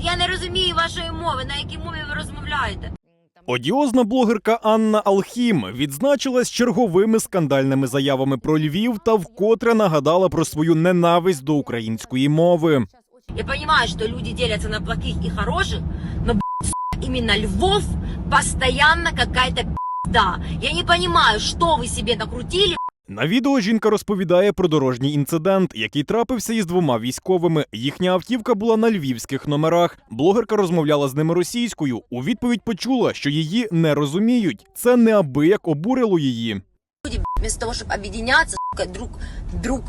Я не розумію вашої мови, на якій мові ви розмовляєте. Одіозна блогерка Анна Алхім відзначилась черговими скандальними заявами про Львів та вкотре нагадала про свою ненависть до української мови. Я понимаю, что люди делятся на плохих и хороших, но, блядь, сука, именно Львов постоянно какая-то пизда. Я не понимаю, что вы себе накрутили, На відео жінка розповідає про дорожній інцидент, який трапився із двома військовими. Їхня автівка була на львівських номерах. Блогерка розмовляла з ними російською. У відповідь почула, що її не розуміють. Це неабияк обурило її. люди, вместо того, объединяться, сука, друг, друг,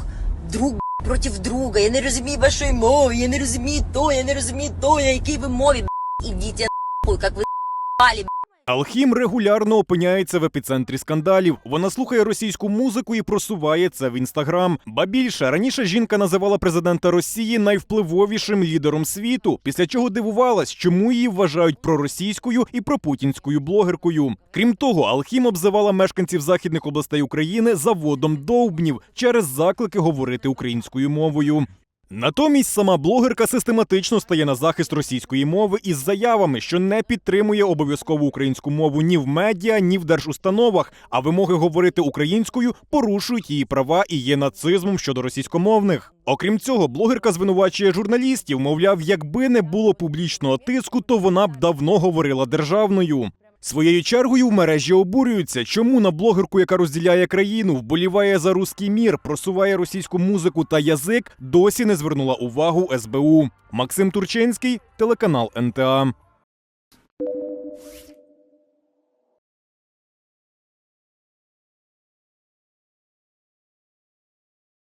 друг против друга. Я не розумію вашої мови, я не розумію то, я не розумію то, на якій ви мові. Ідіть як ви ***али, Алхім регулярно опиняється в епіцентрі скандалів. Вона слухає російську музику і просуває це в інстаграм. Ба більше раніше жінка називала президента Росії найвпливовішим лідером світу, після чого дивувалась, чому її вважають проросійською і пропутінською блогеркою. Крім того, Алхім обзивала мешканців західних областей України заводом довбнів через заклики говорити українською мовою. Натомість сама блогерка систематично стає на захист російської мови із заявами, що не підтримує обов'язкову українську мову ні в медіа, ні в держустановах, а вимоги говорити українською порушують її права і є нацизмом щодо російськомовних. Окрім цього, блогерка звинувачує журналістів, мовляв, якби не було публічного тиску, то вона б давно говорила державною. Своєю чергою в мережі обурюються, чому на блогерку, яка розділяє країну, вболіває за руський мір, просуває російську музику та язик, досі не звернула увагу СБУ. Максим Турчинський, телеканал НТА.